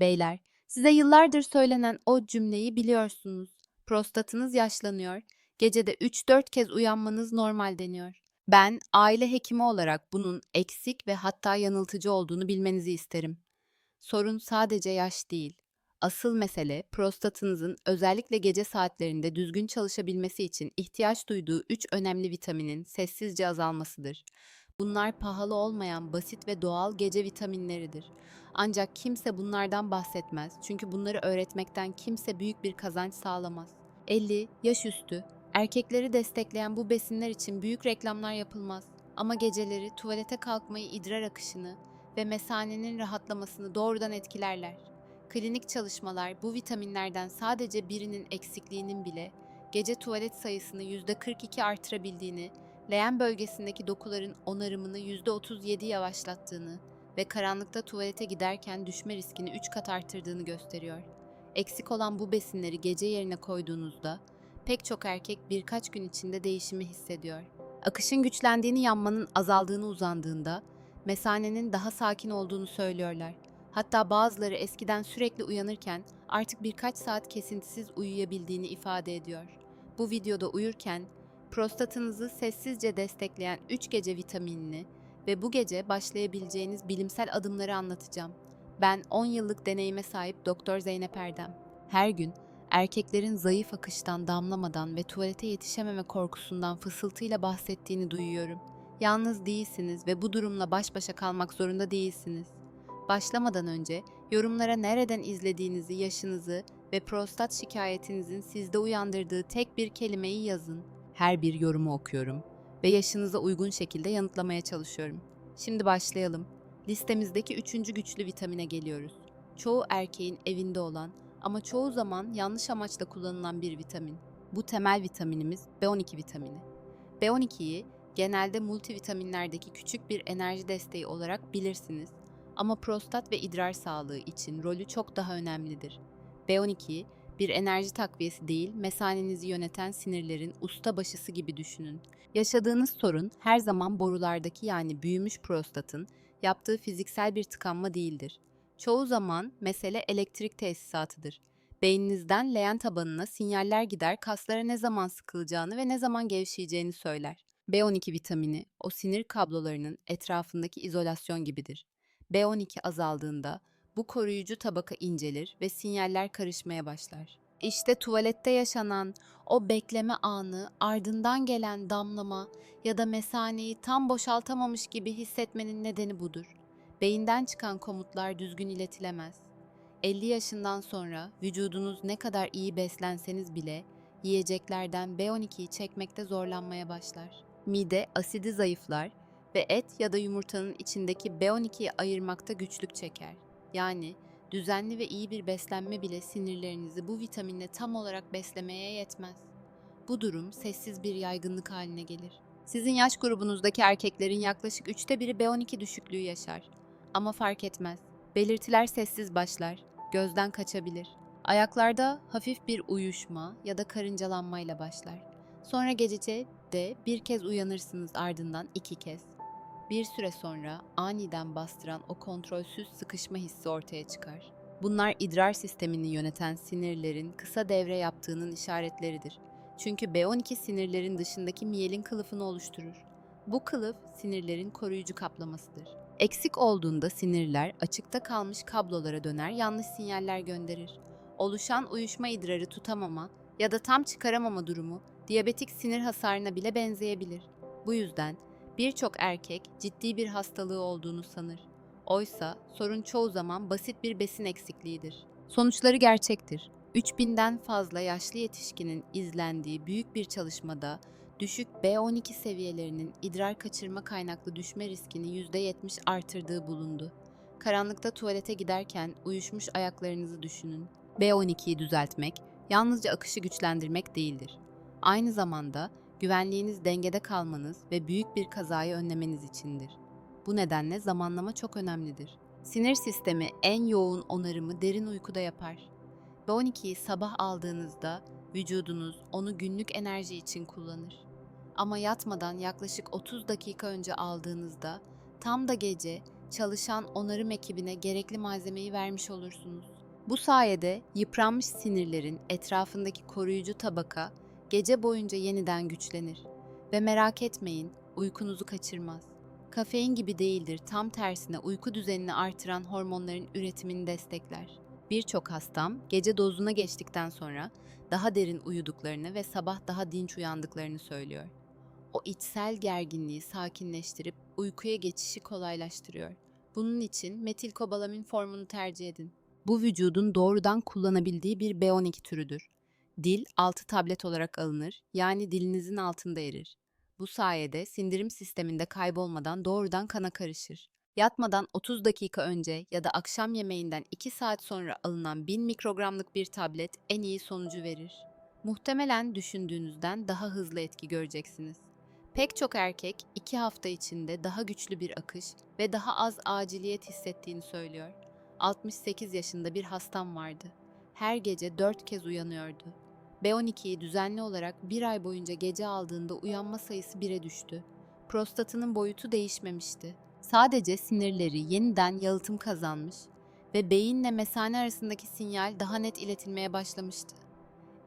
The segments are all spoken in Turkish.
Beyler, size yıllardır söylenen o cümleyi biliyorsunuz. Prostatınız yaşlanıyor. Gecede 3-4 kez uyanmanız normal deniyor. Ben aile hekimi olarak bunun eksik ve hatta yanıltıcı olduğunu bilmenizi isterim. Sorun sadece yaş değil. Asıl mesele prostatınızın özellikle gece saatlerinde düzgün çalışabilmesi için ihtiyaç duyduğu 3 önemli vitaminin sessizce azalmasıdır. Bunlar pahalı olmayan basit ve doğal gece vitaminleridir. Ancak kimse bunlardan bahsetmez çünkü bunları öğretmekten kimse büyük bir kazanç sağlamaz. 50 yaş üstü erkekleri destekleyen bu besinler için büyük reklamlar yapılmaz. Ama geceleri tuvalete kalkmayı, idrar akışını ve mesanenin rahatlamasını doğrudan etkilerler. Klinik çalışmalar bu vitaminlerden sadece birinin eksikliğinin bile gece tuvalet sayısını %42 artırabildiğini, leğen bölgesindeki dokuların onarımını %37 yavaşlattığını ve karanlıkta tuvalete giderken düşme riskini 3 kat artırdığını gösteriyor. Eksik olan bu besinleri gece yerine koyduğunuzda pek çok erkek birkaç gün içinde değişimi hissediyor. Akışın güçlendiğini, yanmanın azaldığını uzandığında mesanenin daha sakin olduğunu söylüyorlar. Hatta bazıları eskiden sürekli uyanırken artık birkaç saat kesintisiz uyuyabildiğini ifade ediyor. Bu videoda uyurken prostatınızı sessizce destekleyen 3 gece vitaminini ve bu gece başlayabileceğiniz bilimsel adımları anlatacağım. Ben 10 yıllık deneyime sahip Doktor Zeynep Erdem. Her gün erkeklerin zayıf akıştan damlamadan ve tuvalete yetişememe korkusundan fısıltıyla bahsettiğini duyuyorum. Yalnız değilsiniz ve bu durumla baş başa kalmak zorunda değilsiniz. Başlamadan önce yorumlara nereden izlediğinizi, yaşınızı ve prostat şikayetinizin sizde uyandırdığı tek bir kelimeyi yazın. Her bir yorumu okuyorum ve yaşınıza uygun şekilde yanıtlamaya çalışıyorum. Şimdi başlayalım. Listemizdeki üçüncü güçlü vitamine geliyoruz. Çoğu erkeğin evinde olan ama çoğu zaman yanlış amaçla kullanılan bir vitamin. Bu temel vitaminimiz B12 vitamini. B12'yi genelde multivitaminlerdeki küçük bir enerji desteği olarak bilirsiniz. Ama prostat ve idrar sağlığı için rolü çok daha önemlidir. B12 bir enerji takviyesi değil, mesanenizi yöneten sinirlerin usta başısı gibi düşünün. Yaşadığınız sorun her zaman borulardaki yani büyümüş prostatın yaptığı fiziksel bir tıkanma değildir. Çoğu zaman mesele elektrik tesisatıdır. Beyninizden leğen tabanına sinyaller gider, kaslara ne zaman sıkılacağını ve ne zaman gevşeyeceğini söyler. B12 vitamini o sinir kablolarının etrafındaki izolasyon gibidir. B12 azaldığında bu koruyucu tabaka incelir ve sinyaller karışmaya başlar. İşte tuvalette yaşanan o bekleme anı, ardından gelen damlama ya da mesaneyi tam boşaltamamış gibi hissetmenin nedeni budur. Beyinden çıkan komutlar düzgün iletilemez. 50 yaşından sonra vücudunuz ne kadar iyi beslenseniz bile yiyeceklerden B12'yi çekmekte zorlanmaya başlar. Mide asidi zayıflar ve et ya da yumurtanın içindeki B12'yi ayırmakta güçlük çeker. Yani düzenli ve iyi bir beslenme bile sinirlerinizi bu vitaminle tam olarak beslemeye yetmez. Bu durum sessiz bir yaygınlık haline gelir. Sizin yaş grubunuzdaki erkeklerin yaklaşık üçte biri B12 düşüklüğü yaşar. Ama fark etmez. Belirtiler sessiz başlar, gözden kaçabilir. Ayaklarda hafif bir uyuşma ya da karıncalanmayla başlar. Sonra gecece de bir kez uyanırsınız ardından iki kez. Bir süre sonra aniden bastıran o kontrolsüz sıkışma hissi ortaya çıkar. Bunlar idrar sistemini yöneten sinirlerin kısa devre yaptığının işaretleridir. Çünkü B12 sinirlerin dışındaki miyelin kılıfını oluşturur. Bu kılıf sinirlerin koruyucu kaplamasıdır. Eksik olduğunda sinirler açıkta kalmış kablolara döner yanlış sinyaller gönderir. Oluşan uyuşma idrarı tutamama ya da tam çıkaramama durumu diyabetik sinir hasarına bile benzeyebilir. Bu yüzden birçok erkek ciddi bir hastalığı olduğunu sanır. Oysa sorun çoğu zaman basit bir besin eksikliğidir. Sonuçları gerçektir. 3000'den fazla yaşlı yetişkinin izlendiği büyük bir çalışmada düşük B12 seviyelerinin idrar kaçırma kaynaklı düşme riskini %70 artırdığı bulundu. Karanlıkta tuvalete giderken uyuşmuş ayaklarınızı düşünün. B12'yi düzeltmek yalnızca akışı güçlendirmek değildir. Aynı zamanda güvenliğiniz dengede kalmanız ve büyük bir kazayı önlemeniz içindir. Bu nedenle zamanlama çok önemlidir. Sinir sistemi en yoğun onarımı derin uykuda yapar. B12'yi sabah aldığınızda vücudunuz onu günlük enerji için kullanır. Ama yatmadan yaklaşık 30 dakika önce aldığınızda tam da gece çalışan onarım ekibine gerekli malzemeyi vermiş olursunuz. Bu sayede yıpranmış sinirlerin etrafındaki koruyucu tabaka gece boyunca yeniden güçlenir. Ve merak etmeyin, uykunuzu kaçırmaz. Kafein gibi değildir, tam tersine uyku düzenini artıran hormonların üretimini destekler. Birçok hastam gece dozuna geçtikten sonra daha derin uyuduklarını ve sabah daha dinç uyandıklarını söylüyor. O içsel gerginliği sakinleştirip uykuya geçişi kolaylaştırıyor. Bunun için metilkobalamin formunu tercih edin. Bu vücudun doğrudan kullanabildiği bir B12 türüdür. Dil 6 tablet olarak alınır, yani dilinizin altında erir. Bu sayede sindirim sisteminde kaybolmadan doğrudan kana karışır. Yatmadan 30 dakika önce ya da akşam yemeğinden 2 saat sonra alınan 1000 mikrogramlık bir tablet en iyi sonucu verir. Muhtemelen düşündüğünüzden daha hızlı etki göreceksiniz. Pek çok erkek 2 hafta içinde daha güçlü bir akış ve daha az aciliyet hissettiğini söylüyor. 68 yaşında bir hastam vardı. Her gece 4 kez uyanıyordu. B12'yi düzenli olarak bir ay boyunca gece aldığında uyanma sayısı 1'e düştü. Prostatının boyutu değişmemişti. Sadece sinirleri yeniden yalıtım kazanmış ve beyinle mesane arasındaki sinyal daha net iletilmeye başlamıştı.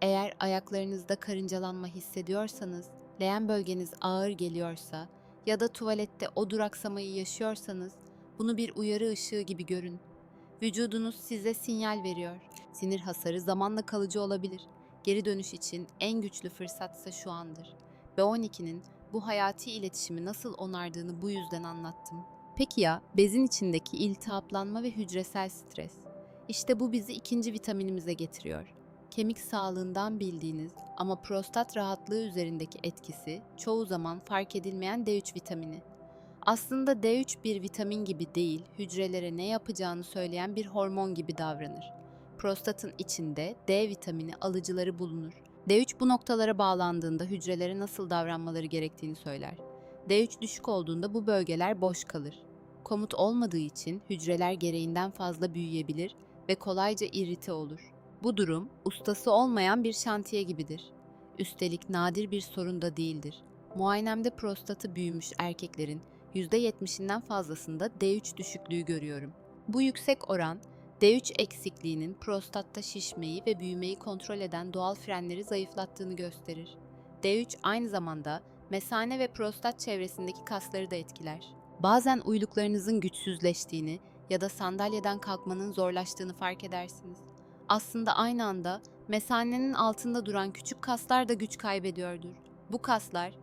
Eğer ayaklarınızda karıncalanma hissediyorsanız, leğen bölgeniz ağır geliyorsa ya da tuvalette o duraksamayı yaşıyorsanız bunu bir uyarı ışığı gibi görün. Vücudunuz size sinyal veriyor. Sinir hasarı zamanla kalıcı olabilir. Geri dönüş için en güçlü fırsatsa şu andır. B12'nin bu hayati iletişimi nasıl onardığını bu yüzden anlattım. Peki ya bezin içindeki iltihaplanma ve hücresel stres? İşte bu bizi ikinci vitaminimize getiriyor. Kemik sağlığından bildiğiniz ama prostat rahatlığı üzerindeki etkisi çoğu zaman fark edilmeyen D3 vitamini. Aslında D3 bir vitamin gibi değil, hücrelere ne yapacağını söyleyen bir hormon gibi davranır. Prostatın içinde D vitamini alıcıları bulunur. D3 bu noktalara bağlandığında hücrelere nasıl davranmaları gerektiğini söyler. D3 düşük olduğunda bu bölgeler boş kalır. Komut olmadığı için hücreler gereğinden fazla büyüyebilir ve kolayca irite olur. Bu durum ustası olmayan bir şantiye gibidir. Üstelik nadir bir sorun da değildir. Muayenemde prostatı büyümüş erkeklerin %70'inden fazlasında D3 düşüklüğü görüyorum. Bu yüksek oran D3 eksikliğinin prostatta şişmeyi ve büyümeyi kontrol eden doğal frenleri zayıflattığını gösterir. D3 aynı zamanda mesane ve prostat çevresindeki kasları da etkiler. Bazen uyluklarınızın güçsüzleştiğini ya da sandalyeden kalkmanın zorlaştığını fark edersiniz. Aslında aynı anda mesanenin altında duran küçük kaslar da güç kaybediyordur. Bu kaslar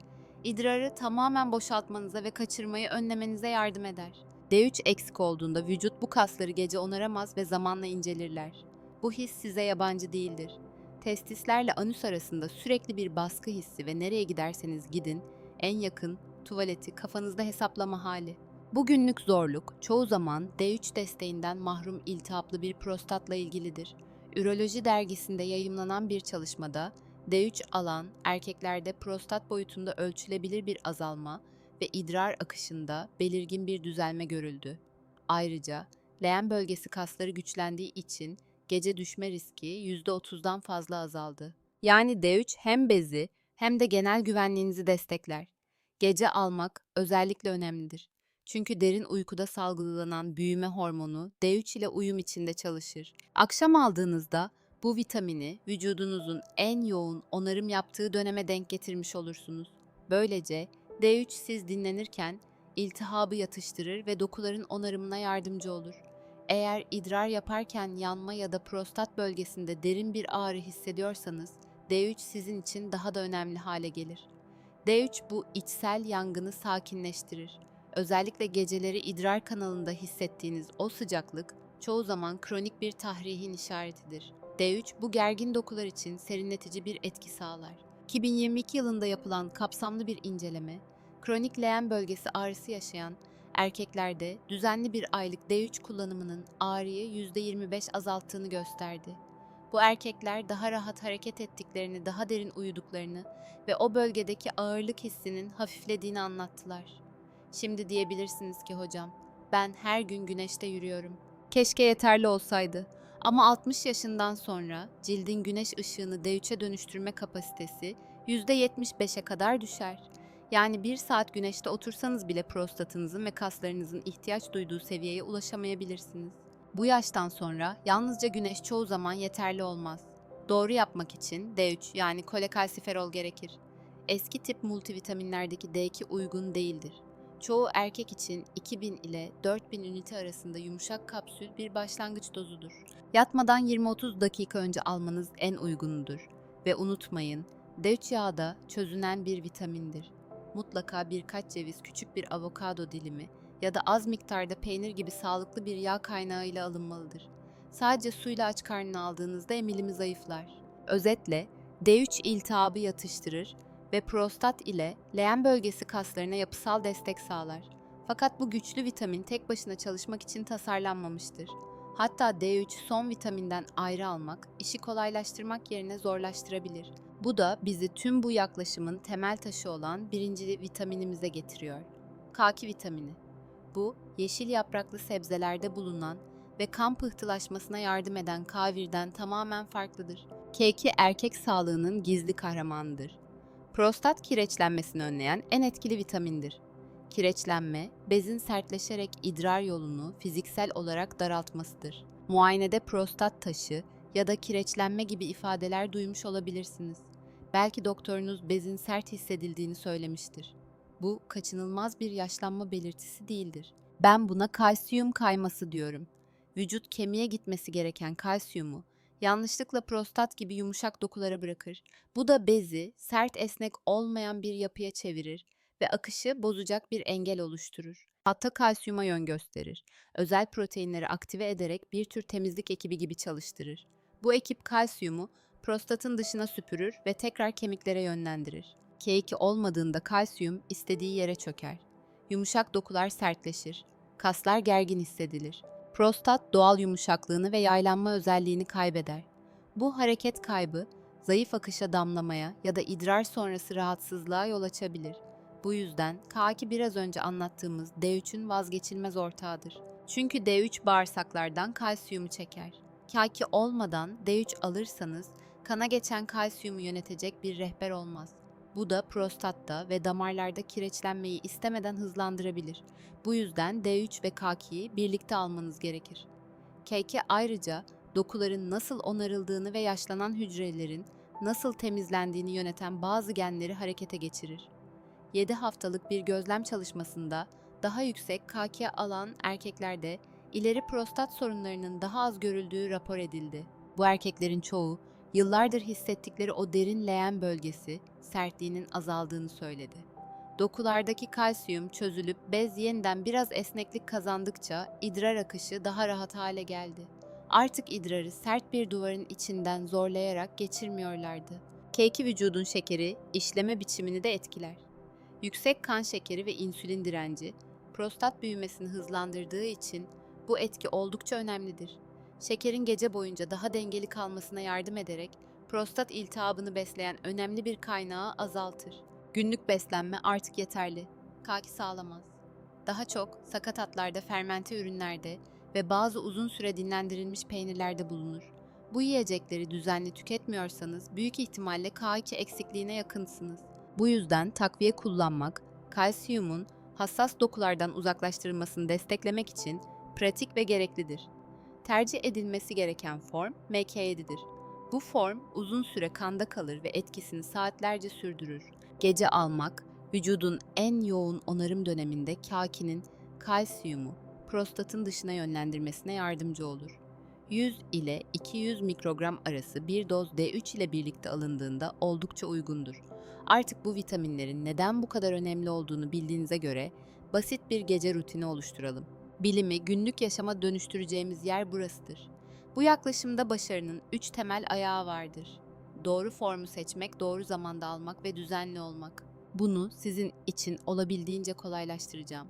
idrarı tamamen boşaltmanıza ve kaçırmayı önlemenize yardım eder. D3 eksik olduğunda vücut bu kasları gece onaramaz ve zamanla incelirler. Bu his size yabancı değildir. Testislerle anüs arasında sürekli bir baskı hissi ve nereye giderseniz gidin, en yakın tuvaleti kafanızda hesaplama hali. Bu günlük zorluk çoğu zaman D3 desteğinden mahrum iltihaplı bir prostatla ilgilidir. Üroloji dergisinde yayımlanan bir çalışmada D3 alan erkeklerde prostat boyutunda ölçülebilir bir azalma ve idrar akışında belirgin bir düzelme görüldü. Ayrıca leğen bölgesi kasları güçlendiği için gece düşme riski %30'dan fazla azaldı. Yani D3 hem bezi hem de genel güvenliğinizi destekler. Gece almak özellikle önemlidir. Çünkü derin uykuda salgılanan büyüme hormonu D3 ile uyum içinde çalışır. Akşam aldığınızda bu vitamini vücudunuzun en yoğun onarım yaptığı döneme denk getirmiş olursunuz. Böylece D3 siz dinlenirken iltihabı yatıştırır ve dokuların onarımına yardımcı olur. Eğer idrar yaparken yanma ya da prostat bölgesinde derin bir ağrı hissediyorsanız D3 sizin için daha da önemli hale gelir. D3 bu içsel yangını sakinleştirir. Özellikle geceleri idrar kanalında hissettiğiniz o sıcaklık çoğu zaman kronik bir tahrihin işaretidir. D3 bu gergin dokular için serinletici bir etki sağlar. 2022 yılında yapılan kapsamlı bir inceleme, kronik leğen bölgesi ağrısı yaşayan erkeklerde düzenli bir aylık D3 kullanımının ağrıyı %25 azalttığını gösterdi. Bu erkekler daha rahat hareket ettiklerini, daha derin uyuduklarını ve o bölgedeki ağırlık hissinin hafiflediğini anlattılar. Şimdi diyebilirsiniz ki hocam, ben her gün güneşte yürüyorum. Keşke yeterli olsaydı. Ama 60 yaşından sonra cildin güneş ışığını D3'e dönüştürme kapasitesi %75'e kadar düşer. Yani bir saat güneşte otursanız bile prostatınızın ve kaslarınızın ihtiyaç duyduğu seviyeye ulaşamayabilirsiniz. Bu yaştan sonra yalnızca güneş çoğu zaman yeterli olmaz. Doğru yapmak için D3 yani kolekalsiferol gerekir. Eski tip multivitaminlerdeki D2 uygun değildir. Çoğu erkek için 2000 ile 4000 ünite arasında yumuşak kapsül bir başlangıç dozudur. Yatmadan 20-30 dakika önce almanız en uygunudur. Ve unutmayın, D3 yağı da çözünen bir vitamindir. Mutlaka birkaç ceviz, küçük bir avokado dilimi ya da az miktarda peynir gibi sağlıklı bir yağ kaynağı ile alınmalıdır. Sadece suyla aç karnına aldığınızda emilimi zayıflar. Özetle D3 iltihabı yatıştırır ve prostat ile leğen bölgesi kaslarına yapısal destek sağlar. Fakat bu güçlü vitamin tek başına çalışmak için tasarlanmamıştır. Hatta D3 son vitaminden ayrı almak, işi kolaylaştırmak yerine zorlaştırabilir. Bu da bizi tüm bu yaklaşımın temel taşı olan birinci vitaminimize getiriyor. K2 vitamini. Bu, yeşil yapraklı sebzelerde bulunan ve kan pıhtılaşmasına yardım eden K1'den tamamen farklıdır. K2 erkek sağlığının gizli kahramanıdır. Prostat kireçlenmesini önleyen en etkili vitamindir. Kireçlenme, bezin sertleşerek idrar yolunu fiziksel olarak daraltmasıdır. Muayenede prostat taşı ya da kireçlenme gibi ifadeler duymuş olabilirsiniz. Belki doktorunuz bezin sert hissedildiğini söylemiştir. Bu kaçınılmaz bir yaşlanma belirtisi değildir. Ben buna kalsiyum kayması diyorum. Vücut kemiğe gitmesi gereken kalsiyumu yanlışlıkla prostat gibi yumuşak dokulara bırakır. Bu da bezi sert esnek olmayan bir yapıya çevirir ve akışı bozacak bir engel oluşturur. Hatta kalsiyuma yön gösterir. Özel proteinleri aktive ederek bir tür temizlik ekibi gibi çalıştırır. Bu ekip kalsiyumu prostatın dışına süpürür ve tekrar kemiklere yönlendirir. K2 olmadığında kalsiyum istediği yere çöker. Yumuşak dokular sertleşir. Kaslar gergin hissedilir. Prostat doğal yumuşaklığını ve yaylanma özelliğini kaybeder. Bu hareket kaybı zayıf akışa damlamaya ya da idrar sonrası rahatsızlığa yol açabilir. Bu yüzden K2 biraz önce anlattığımız D3'ün vazgeçilmez ortağıdır. Çünkü D3 bağırsaklardan kalsiyumu çeker. K2 olmadan D3 alırsanız kana geçen kalsiyumu yönetecek bir rehber olmaz. Bu da prostatta ve damarlarda kireçlenmeyi istemeden hızlandırabilir. Bu yüzden D3 ve K2'yi birlikte almanız gerekir. K2 ayrıca dokuların nasıl onarıldığını ve yaşlanan hücrelerin nasıl temizlendiğini yöneten bazı genleri harekete geçirir. 7 haftalık bir gözlem çalışmasında daha yüksek K2 alan erkeklerde ileri prostat sorunlarının daha az görüldüğü rapor edildi. Bu erkeklerin çoğu yıllardır hissettikleri o derin leğen bölgesi sertliğinin azaldığını söyledi. Dokulardaki kalsiyum çözülüp bez yeniden biraz esneklik kazandıkça idrar akışı daha rahat hale geldi. Artık idrarı sert bir duvarın içinden zorlayarak geçirmiyorlardı. K2 vücudun şekeri işleme biçimini de etkiler. Yüksek kan şekeri ve insülin direnci prostat büyümesini hızlandırdığı için bu etki oldukça önemlidir. Şekerin gece boyunca daha dengeli kalmasına yardım ederek prostat iltihabını besleyen önemli bir kaynağı azaltır. Günlük beslenme artık yeterli. Kaki sağlamaz. Daha çok sakatatlarda, fermente ürünlerde ve bazı uzun süre dinlendirilmiş peynirlerde bulunur. Bu yiyecekleri düzenli tüketmiyorsanız büyük ihtimalle K2 eksikliğine yakınsınız. Bu yüzden takviye kullanmak, kalsiyumun hassas dokulardan uzaklaştırılmasını desteklemek için pratik ve gereklidir. Tercih edilmesi gereken form MK7'dir. Bu form uzun süre kanda kalır ve etkisini saatlerce sürdürür. Gece almak, vücudun en yoğun onarım döneminde kakinin kalsiyumu prostatın dışına yönlendirmesine yardımcı olur. 100 ile 200 mikrogram arası bir doz D3 ile birlikte alındığında oldukça uygundur. Artık bu vitaminlerin neden bu kadar önemli olduğunu bildiğinize göre basit bir gece rutini oluşturalım. Bilimi günlük yaşama dönüştüreceğimiz yer burasıdır. Bu yaklaşımda başarının üç temel ayağı vardır. Doğru formu seçmek, doğru zamanda almak ve düzenli olmak. Bunu sizin için olabildiğince kolaylaştıracağım.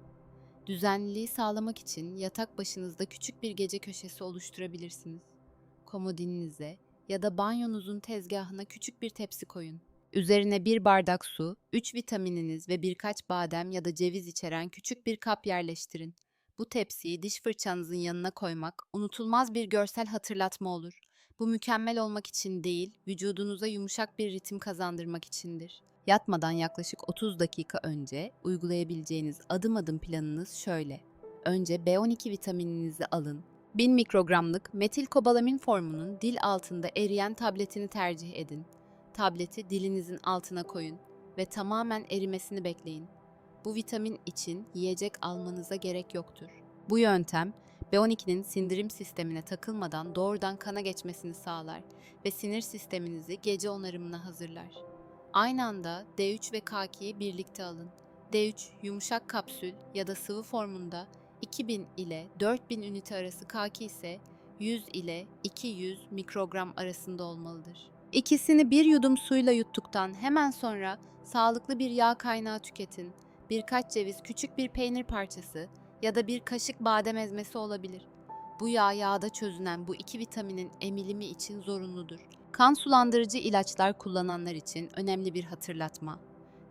Düzenliliği sağlamak için yatak başınızda küçük bir gece köşesi oluşturabilirsiniz. Komodininize ya da banyonuzun tezgahına küçük bir tepsi koyun. Üzerine bir bardak su, 3 vitamininiz ve birkaç badem ya da ceviz içeren küçük bir kap yerleştirin. Bu tepsiyi diş fırçanızın yanına koymak unutulmaz bir görsel hatırlatma olur. Bu mükemmel olmak için değil, vücudunuza yumuşak bir ritim kazandırmak içindir. Yatmadan yaklaşık 30 dakika önce uygulayabileceğiniz adım adım planınız şöyle. Önce B12 vitamininizi alın. 1000 mikrogramlık metilkobalamin formunun dil altında eriyen tabletini tercih edin. Tableti dilinizin altına koyun ve tamamen erimesini bekleyin. Bu vitamin için yiyecek almanıza gerek yoktur. Bu yöntem B12'nin sindirim sistemine takılmadan doğrudan kana geçmesini sağlar ve sinir sisteminizi gece onarımına hazırlar. Aynı anda D3 ve K2'yi birlikte alın. D3 yumuşak kapsül ya da sıvı formunda 2000 ile 4000 ünite arası K2 ise 100 ile 200 mikrogram arasında olmalıdır. İkisini bir yudum suyla yuttuktan hemen sonra sağlıklı bir yağ kaynağı tüketin. Birkaç ceviz, küçük bir peynir parçası ya da bir kaşık badem ezmesi olabilir. Bu yağ yağda çözünen bu iki vitaminin emilimi için zorunludur. Kan sulandırıcı ilaçlar kullananlar için önemli bir hatırlatma.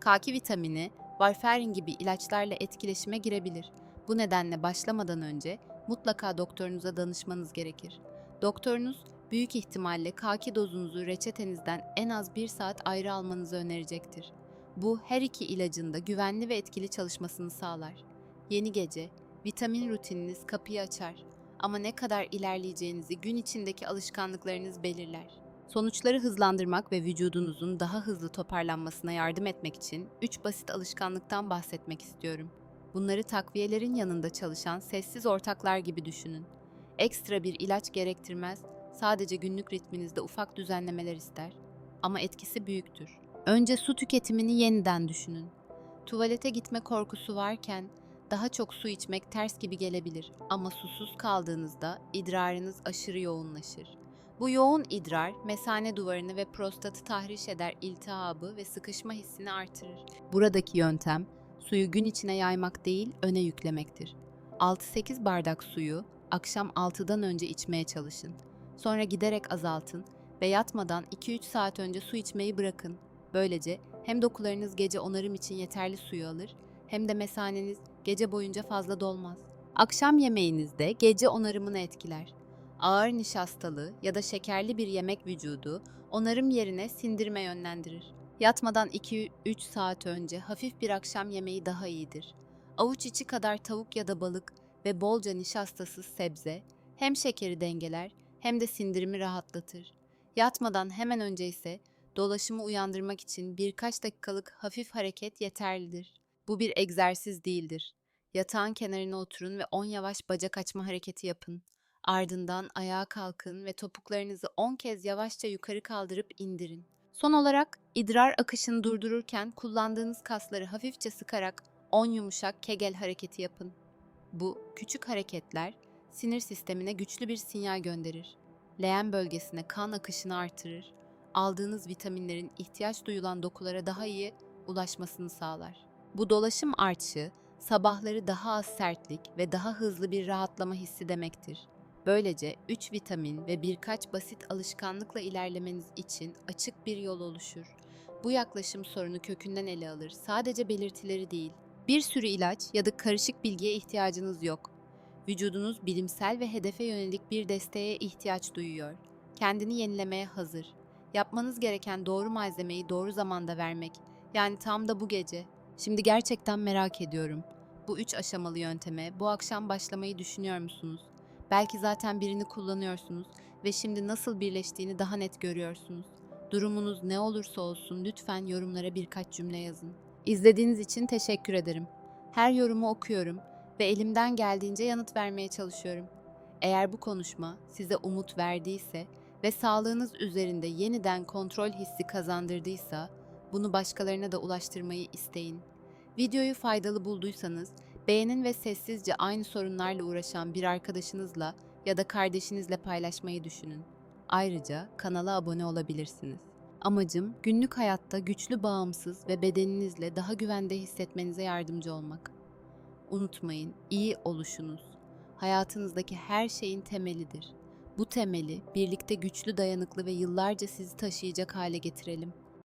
K2 vitamini, varfarin gibi ilaçlarla etkileşime girebilir. Bu nedenle başlamadan önce mutlaka doktorunuza danışmanız gerekir. Doktorunuz büyük ihtimalle K2 dozunuzu reçetenizden en az bir saat ayrı almanızı önerecektir. Bu her iki ilacın da güvenli ve etkili çalışmasını sağlar. Yeni gece, vitamin rutininiz kapıyı açar ama ne kadar ilerleyeceğinizi gün içindeki alışkanlıklarınız belirler. Sonuçları hızlandırmak ve vücudunuzun daha hızlı toparlanmasına yardım etmek için 3 basit alışkanlıktan bahsetmek istiyorum. Bunları takviyelerin yanında çalışan sessiz ortaklar gibi düşünün. Ekstra bir ilaç gerektirmez, sadece günlük ritminizde ufak düzenlemeler ister ama etkisi büyüktür. Önce su tüketimini yeniden düşünün. Tuvalete gitme korkusu varken daha çok su içmek ters gibi gelebilir ama susuz kaldığınızda idrarınız aşırı yoğunlaşır. Bu yoğun idrar mesane duvarını ve prostatı tahriş eder, iltihabı ve sıkışma hissini artırır. Buradaki yöntem suyu gün içine yaymak değil, öne yüklemektir. 6-8 bardak suyu akşam 6'dan önce içmeye çalışın. Sonra giderek azaltın ve yatmadan 2-3 saat önce su içmeyi bırakın. Böylece hem dokularınız gece onarım için yeterli suyu alır hem de mesaneniz gece boyunca fazla dolmaz. Akşam yemeğinizde gece onarımını etkiler. Ağır nişastalı ya da şekerli bir yemek vücudu onarım yerine sindirme yönlendirir. Yatmadan 2-3 saat önce hafif bir akşam yemeği daha iyidir. Avuç içi kadar tavuk ya da balık ve bolca nişastasız sebze hem şekeri dengeler hem de sindirimi rahatlatır. Yatmadan hemen önce ise dolaşımı uyandırmak için birkaç dakikalık hafif hareket yeterlidir. Bu bir egzersiz değildir. Yatağın kenarına oturun ve 10 yavaş bacak açma hareketi yapın. Ardından ayağa kalkın ve topuklarınızı 10 kez yavaşça yukarı kaldırıp indirin. Son olarak idrar akışını durdururken kullandığınız kasları hafifçe sıkarak 10 yumuşak kegel hareketi yapın. Bu küçük hareketler sinir sistemine güçlü bir sinyal gönderir. Leğen bölgesine kan akışını artırır. Aldığınız vitaminlerin ihtiyaç duyulan dokulara daha iyi ulaşmasını sağlar. Bu dolaşım artçı sabahları daha az sertlik ve daha hızlı bir rahatlama hissi demektir. Böylece 3 vitamin ve birkaç basit alışkanlıkla ilerlemeniz için açık bir yol oluşur. Bu yaklaşım sorunu kökünden ele alır. Sadece belirtileri değil. Bir sürü ilaç ya da karışık bilgiye ihtiyacınız yok. Vücudunuz bilimsel ve hedefe yönelik bir desteğe ihtiyaç duyuyor. Kendini yenilemeye hazır. Yapmanız gereken doğru malzemeyi doğru zamanda vermek. Yani tam da bu gece. Şimdi gerçekten merak ediyorum. Bu üç aşamalı yönteme bu akşam başlamayı düşünüyor musunuz? Belki zaten birini kullanıyorsunuz ve şimdi nasıl birleştiğini daha net görüyorsunuz. Durumunuz ne olursa olsun lütfen yorumlara birkaç cümle yazın. İzlediğiniz için teşekkür ederim. Her yorumu okuyorum ve elimden geldiğince yanıt vermeye çalışıyorum. Eğer bu konuşma size umut verdiyse ve sağlığınız üzerinde yeniden kontrol hissi kazandırdıysa, bunu başkalarına da ulaştırmayı isteyin. Videoyu faydalı bulduysanız beğenin ve sessizce aynı sorunlarla uğraşan bir arkadaşınızla ya da kardeşinizle paylaşmayı düşünün. Ayrıca kanala abone olabilirsiniz. Amacım günlük hayatta güçlü, bağımsız ve bedeninizle daha güvende hissetmenize yardımcı olmak. Unutmayın, iyi oluşunuz hayatınızdaki her şeyin temelidir. Bu temeli birlikte güçlü, dayanıklı ve yıllarca sizi taşıyacak hale getirelim.